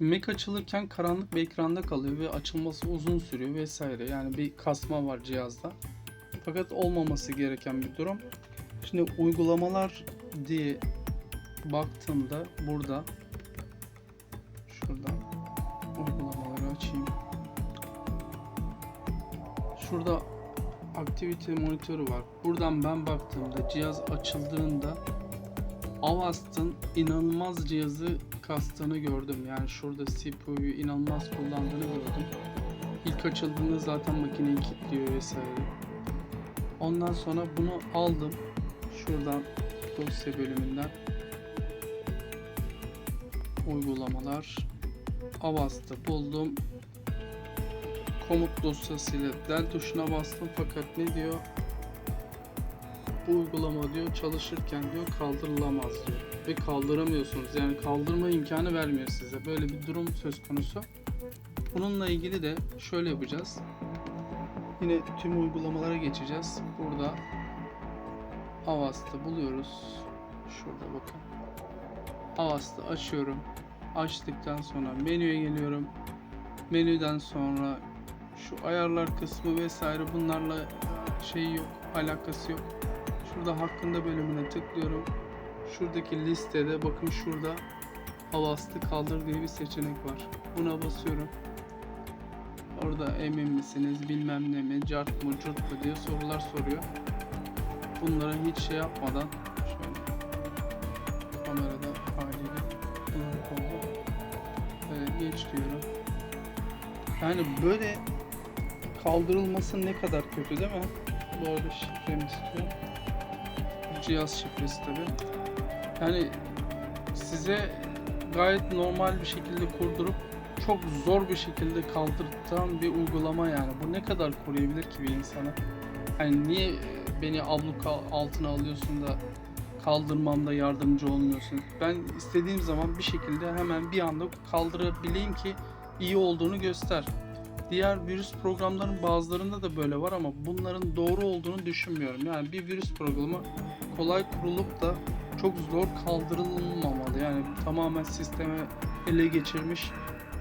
Mac açılırken karanlık bir ekranda kalıyor ve açılması uzun sürüyor vesaire. Yani bir kasma var cihazda. Fakat olmaması gereken bir durum. Şimdi uygulamalar diye baktığımda burada şuradan uygulamaları açayım. Şurada aktivite monitörü var. Buradan ben baktığımda cihaz açıldığında Avast'ın inanılmaz cihazı kastığını gördüm. Yani şurada CPU'yu inanılmaz kullandığını gördüm. İlk açıldığında zaten makineyi kilitliyor vesaire. Ondan sonra bunu aldım. Şuradan dosya bölümünden uygulamalar Avast'ı buldum. Komut dosyasıyla del tuşuna bastım fakat ne diyor? Bu uygulama diyor çalışırken diyor kaldırılamaz diyor. Ve kaldıramıyorsunuz. Yani kaldırma imkanı vermiyor size. Böyle bir durum söz konusu. Bununla ilgili de şöyle yapacağız. Yine tüm uygulamalara geçeceğiz. Burada Avast'ı buluyoruz. Şurada bakın. Avast'ı açıyorum. Açtıktan sonra menüye geliyorum. Menüden sonra şu ayarlar kısmı vesaire bunlarla şey yok, alakası yok. Şurada hakkında bölümüne tıklıyorum. Şuradaki listede bakın şurada Avast'ı kaldır diye bir seçenek var. Buna basıyorum. Orada emin misiniz bilmem ne mi cart mı curt mu diye sorular soruyor. Bunlara hiç şey yapmadan şöyle kamerada haliyle bulanık oldu. Böyle geç diyorum. Yani böyle kaldırılması ne kadar kötü değil mi? Bu arada şifremi istiyorum. Cihaz şifresi tabi. Yani size gayet normal bir şekilde kurdurup çok zor bir şekilde kaldırtan bir uygulama yani. Bu ne kadar koruyabilir ki bir insanı? Hani niye beni abluk al- altına alıyorsun da kaldırmamda yardımcı olmuyorsun? Ben istediğim zaman bir şekilde hemen bir anda kaldırabileyim ki iyi olduğunu göster. Diğer virüs programların bazılarında da böyle var ama bunların doğru olduğunu düşünmüyorum. Yani bir virüs programı kolay kurulup da çok zor kaldırılmamalı. Yani tamamen sisteme ele geçirmiş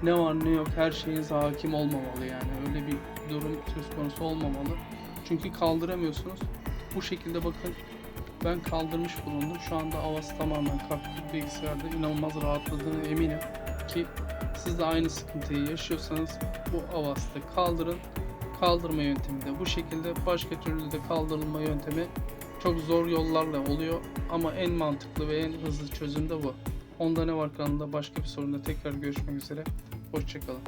ne var ne yok her şeyinize hakim olmamalı yani. Öyle bir durum söz konusu olmamalı. Çünkü kaldıramıyorsunuz. Bu şekilde bakın ben kaldırmış bulundum. Şu anda Avaz tamamen kalktı. Bilgisayarda inanılmaz rahatladığını eminim ki siz de aynı sıkıntıyı yaşıyorsanız bu Avaz'da kaldırın. Kaldırma yöntemi de bu şekilde. Başka türlü de kaldırılma yöntemi çok zor yollarla oluyor ama en mantıklı ve en hızlı çözüm de bu. Onda ne var kanalında başka bir sorunda tekrar görüşmek üzere. Hoşçakalın.